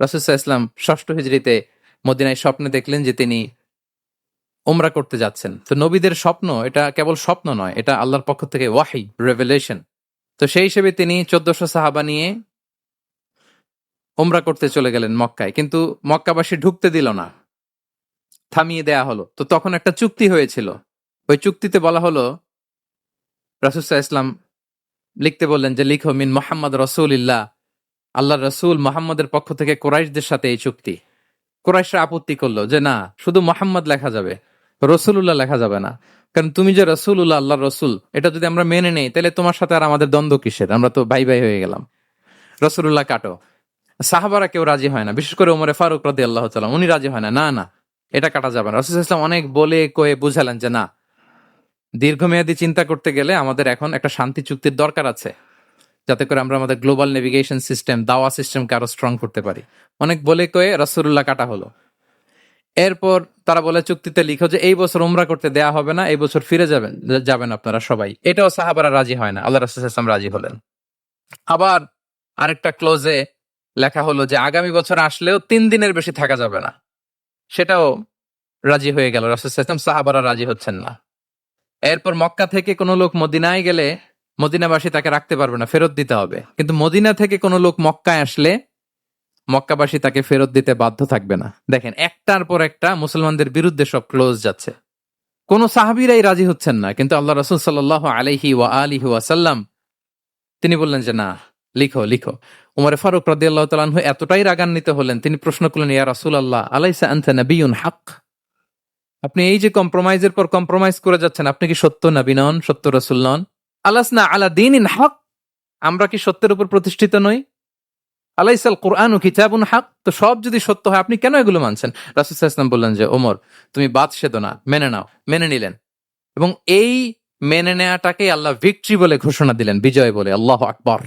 রাসুসাহ ইসলাম ষষ্ঠ হিজড়িতে মদিনায় স্বপ্নে দেখলেন যে তিনি ওমরা করতে যাচ্ছেন। তো নবীদের স্বপ্ন, এটা কেবল স্বপ্ন নয়, এটা আল্লাহর পক্ষ থেকে ওয়াহি রেভেলেশন তো সেই হিসেবে তিনি চোদ্দশো সাহাবা নিয়ে ওমরা করতে চলে গেলেন মক্কায়। কিন্তু মক্কাবাসী ঢুকতে দিল না, থামিয়ে দেয়া হলো। তো তখন একটা চুক্তি হয়েছিল। ওই চুক্তিতে বলা হলো রাসুসাহ ইসলাম লিখতে বললেন যে, লিখো, মিন মোহাম্মদ রসুলিল্লাহ। আল্লাহ রসুল মোহাম্মদের পক্ষ থেকে কোরাইশদের সাথে এই চুক্তি। কোরাইশরা আপত্তি করল যে, না, শুধু মোহাম্মদ লেখা যাবে রসুল্লাহ লেখা যাবে না। কারণ তুমি যে রসুল্লাহ আল্লাহ রসুল, এটা যদি আমরা মেনে নেই, তাহলে তোমার সাথে আর আমাদের দ্বন্দ্ব কিসের? আমরা তো ভাই ভাই হয়ে গেলাম। রসুল্লাহ কাটো। সাহাবারা কেউ রাজি হয় না। বিশেষ করে ওমরে ফারুক রাদি আল্লাহ তালাম উনি রাজি হয় না। না না, এটা কাটা যাবে না। রসুল ইসলাম অনেক বলে কয়ে বুঝালেন যে, না, দীর্ঘমেয়াদী চিন্তা করতে গেলে আমাদের এখন একটা শান্তি চুক্তির দরকার আছে। যাতে করে আমরা আমাদের গ্লোবাল নেভিগেশন সিস্টেম দাওয়া সিস্টেমকে আরও স্ট্রং করতে পারি। অনেক বলে কয়ে রসুল্লাহ কাটা হলো। এরপর তারা বলে চুক্তিতে লিখো যে, এই বছর উমরা করতে দেয়া হবে না, এই বছর ফিরে যাবেন যাবেন আপনারা সবাই। এটাও সাহাবারা রাজি হয় না, আল্লাহ রসুল ইসলাম রাজি হলেন। আবার আরেকটা ক্লোজে লেখা হলো যে, আগামী বছর আসলেও তিন দিনের বেশি থাকা যাবে না। সেটাও রাজি হয়ে গেল, রসুল ইসলাম সাহাবারা রাজি হচ্ছেন না। এরপর মক্কা থেকে কোনো লোক মদিনায় গেলে মদিনাবাসী তাকে রাখতে পারবে না, ফেরত দিতে হবে। কিন্তু মদিনা থেকে কোনো লোক মক্কায় আসলে মক্কাবাসী তাকে ফেরত দিতে বাধ্য থাকবে না। দেখেন, একটার পর একটা মুসলমানদের বিরুদ্ধে সব ক্লোজ যাচ্ছে। কোন সাহাবিরাই রাজি হচ্ছেন না, কিন্তু আল্লাহ রসুল সাল আলহি ওয়া আলিহি ওয়াসাল্লাম তিনি বললেন যে, না, লিখো লিখো। উমরে ফারুক রাদি আল্লাহ তালাহ এতটাই রাগান্বিত হলেন, তিনি প্রশ্ন করলেন, ইয়া রাসুল আল্লাহ আলাইসা হক আপনি এই যে কম্প্রোমাইজের পর কম্প্রোমাইজ করে যাচ্ছেন, আপনি কি সত্য নবী নন সত্য রসুল নন? আলাস না আলা দিন ইন হক, আমরা কি সত্যের উপর প্রতিষ্ঠিত নই? আলাইসাল কোরআন ও কিতাবুন হাক, তো সব যদি সত্য হয়, আপনি কেন এগুলো মানছেন? রাসুল ইসলাম বললেন যে, ওমর, তুমি বাদ সেদ না, মেনে নাও, মেনে নিলেন। এবং এই মেনে নেয়াটাকে আল্লাহ ভিক্ট্রি বলে ঘোষণা দিলেন, বিজয় বলে, আল্লাহ আকবর।